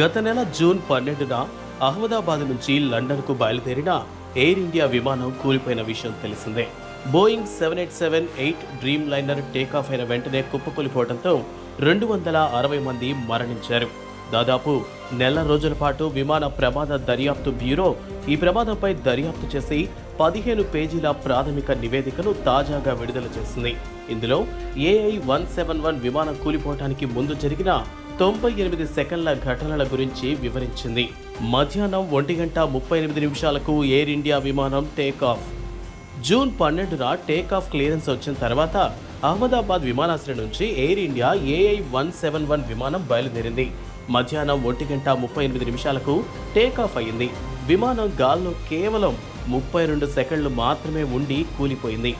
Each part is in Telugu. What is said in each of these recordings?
గత నెల జూన్ పన్నెండున అహ్మదాబాద్ నుంచి లండన్కు బయలుదేరిన ఎయిర్ ఇండియా విమానం కూలిపోయిన విషయం తెలిసిందే. Boeing seven eight seven eight dreamliner take off అయిన వెంటనే కుప్పకూలిపోవడంతో రెండు వందల అరవై మంది మరణించారు. దాదాపు నెల రోజుల పాటు విమాన ప్రమాద దర్యాప్తు బ్యూరో ఈ ప్రమాదంపై దర్యాప్తు చేసి పదిహేను పేజీల ప్రాథమిక నివేదికను తాజాగా విడుదల చేసింది. ఇందులో ఏఐ వన్ సెవెన్ వన్ విమానం కూలిపోవటానికి ముందు జరిగిన తొంభై ఎనిమిది సెకండ్ల ఘటనల గురించి వివరించింది. మధ్యాహ్నం ఒంటి గంట ముప్పై ఎనిమిది నిమిషాలకు ఎయిర్ ఇండియా విమానం టేక్ ఆఫ్. జూన్ పన్నెండున టేక్ ఆఫ్ క్లియరెన్స్ వచ్చిన తర్వాత అహ్మదాబాద్ విమానాశ్రయం నుంచి Air India AI one seven one విమానం బయలుదేరింది. మధ్యాహ్నం ఒంటి గంట ముప్పై ఎనిమిది నిమిషాలకు టేక్ ఆఫ్ అయింది విమానం గాల్లో కేవలం ముప్పై రెండు సెకండ్లు మాత్రమే ఉండి కూలిపోయింది.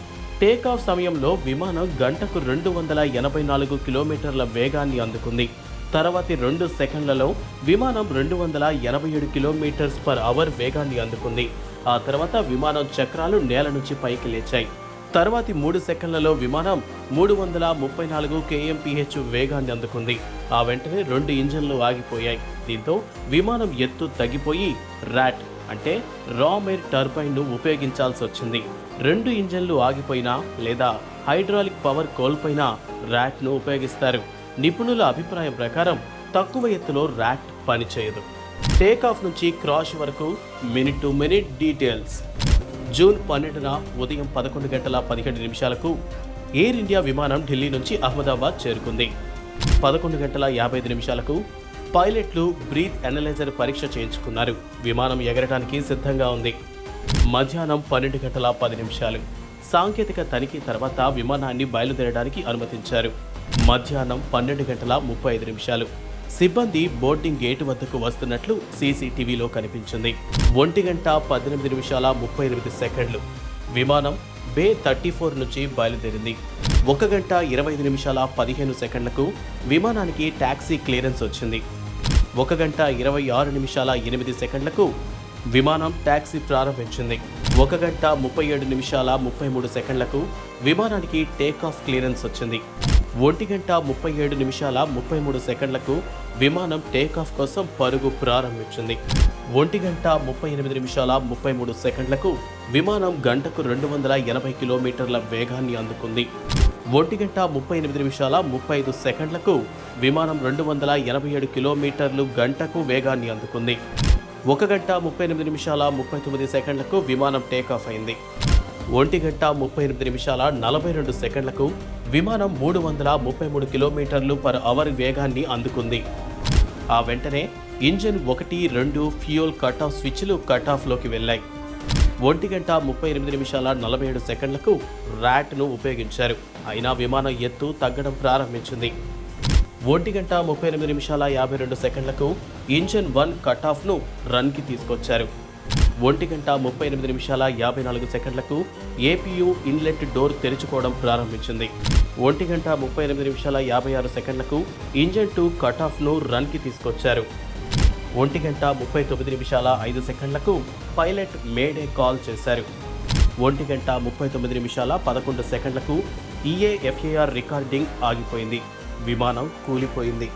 టేక్ ఆఫ్ సమయంలో విమానం గంటకు రెండు వందల ఎనభై నాలుగు కిలోమీటర్ల వేగాన్ని అందుకుంది. తర్వాతి రెండు సెకండ్లలో విమానం రెండు వందల ఎనభై ఏడు కిలోమీటర్స్ పర్ అవర్ వేగాన్ని అందుకుంది. ఆ తర్వాత విమానం చక్రాలు నేల నుంచి పైకి లేచాయి. తర్వాతి మూడు సెకండ్లలో విమానం మూడు వందల ముప్పై నాలుగు కేఎంపీహెచ్ వేగాన్ని అందుకుంది. ఆ వెంటనే రెండు ఇంజన్లు ఆగిపోయాయి. దీంతో విమానం ఎత్తు తగ్గిపోయి ర్యాట్ అంటే రామెయిర్ టర్బైన్ను ఉపయోగించాల్సి వచ్చింది. రెండు ఇంజన్లు ఆగిపోయినా లేదా హైడ్రాలిక్ పవర్ కోల్పోయినా ర్యాట్ను ఉపయోగిస్తారు. నిపుణుల అభిప్రాయం ప్రకారం తక్కువ ఎత్తులో ర్యాట్ పనిచేయదు. టేక్ ఆఫ్ నుంచి క్రాష్ వరకు minute to minute details. June పన్నెండున ఉదయం పదకొండు గంటల పదిహేడు నిమిషాలకు ఎయిర్ ఇండియా విమానం ఢిల్లీ నుంచి అహ్మదాబాద్ చేరుకుంది. పదకొండు గంటల యాభై ఐదు నిమిషాలకు పైలట్లు బ్రీత్ అనలైజర్ పరీక్ష చేయించుకున్నారు. విమానం ఎగరడానికి సిద్ధంగా ఉంది. మధ్యాహ్నం పన్నెండు గంటల పది నిమిషాలు. సాంకేతిక తనిఖీ తర్వాత విమానాన్ని బయలుదేరడానికి అనుమతించారు. మధ్యాహ్నం పన్నెండు గంటల ముప్పై ఐదు నిమిషాలు. సిబ్బంది బోర్డింగ్ గేటు వద్దకు వస్తున్నట్లు సీసీటీవీలో కనిపించింది. ఒంటి గంట పద్దెనిమిది నిమిషాల ముప్పై ఎనిమిది సెకండ్లు. విమానం బే థర్టీ ఫోర్ నుంచి బయలుదేరింది. ఒక గంట ఇరవై ఐదు నిమిషాల పదిహేను సెకండ్లకు విమానానికి ట్యాక్సీ క్లియరెన్స్ వచ్చింది. ఒక గంట ఇరవై ఆరు నిమిషాల ఎనిమిది సెకండ్లకు విమానం ట్యాక్సీ ప్రారంభించింది. ఒక గంట ముప్పై ఏడు నిమిషాల ముప్పై మూడు సెకండ్లకు విమానానికి టేక్ ఆఫ్ క్లియరెన్స్ వచ్చింది. ఒంటి గంట ముప్పై ఏడు నిమిషాల ముప్పై మూడు సెకండ్లకు విమానం టేకాఫ్ కోసం పరుగు ప్రారంభించింది. ఒంటి గంట ముప్పై ఎనిమిది నిమిషాల ముప్పై మూడు సెకండ్లకు విమానం గంటకు రెండు వందల ఎనభై కిలోమీటర్ల వేగాన్ని అందుకుంది. ఒంటి గంట ముప్పై ఎనిమిది నిమిషాల ముప్పై ఐదు సెకండ్లకు విమానం రెండు వందల ఎనభై ఏడు కిలోమీటర్లు గంటకు వేగాన్ని అందుకుంది. ఒక గంట ముప్పై ఎనిమిది నిమిషాల ముప్పై తొమ్మిది సెకండ్లకు విమానం టేకాఫ్ అయింది. ఒంటి గంట ముప్పై ఎనిమిది నిమిషాల నలభై రెండు సెకండ్లకు విమానం మూడు వందల ముప్పై మూడు కిలోమీటర్లు పర్ అవర్ వేగాన్ని అందుకుంది. ఆ వెంటనే ఇంజిన్ ఒకటి రెండు ఫ్యూయల్ కట్ ఆఫ్ స్విచ్లు కట్ ఆఫ్లోకి వెళ్ళాయి. ఒంటి గంట ముప్పై ఎనిమిది నిమిషాల నలభై ఏడు సెకండ్లకు ర్యాట్ను ఉపయోగించారు. అయినా విమానం ఎత్తు తగ్గడం ప్రారంభించింది. ఒంటి గంట ముప్పై ఎనిమిది నిమిషాల యాభై రెండు సెకండ్లకు ఇంజన్ వన్ కట్ ఆఫ్ను రన్కి తీసుకొచ్చారు. ఒంటి గంట ముప్పై ఎనిమిది నిమిషాల యాభై నాలుగు సెకండ్లకు ఏపీయు ఇన్లెట్ డోర్ తెరుచుకోవడం ప్రారంభించింది. ఒంటి గంట ముప్పై ఎనిమిది నిమిషాల యాభై ఆరు సెకండ్లకు ఇంజన్ టూ కటాఫ్ను రన్కి తీసుకొచ్చారు. ఒంటి గంట ముప్పై తొమ్మిది నిమిషాల ఐదు సెకండ్లకు పైలట్ మేడే కాల్ చేశారు. ఒంటి గంట ముప్పై తొమ్మిది నిమిషాల పదకొండు సెకండ్లకు ఈఏఎఫ్ఏఆర్ రికార్డింగ్ ఆగిపోయింది. విమానం కూలిపోయింది.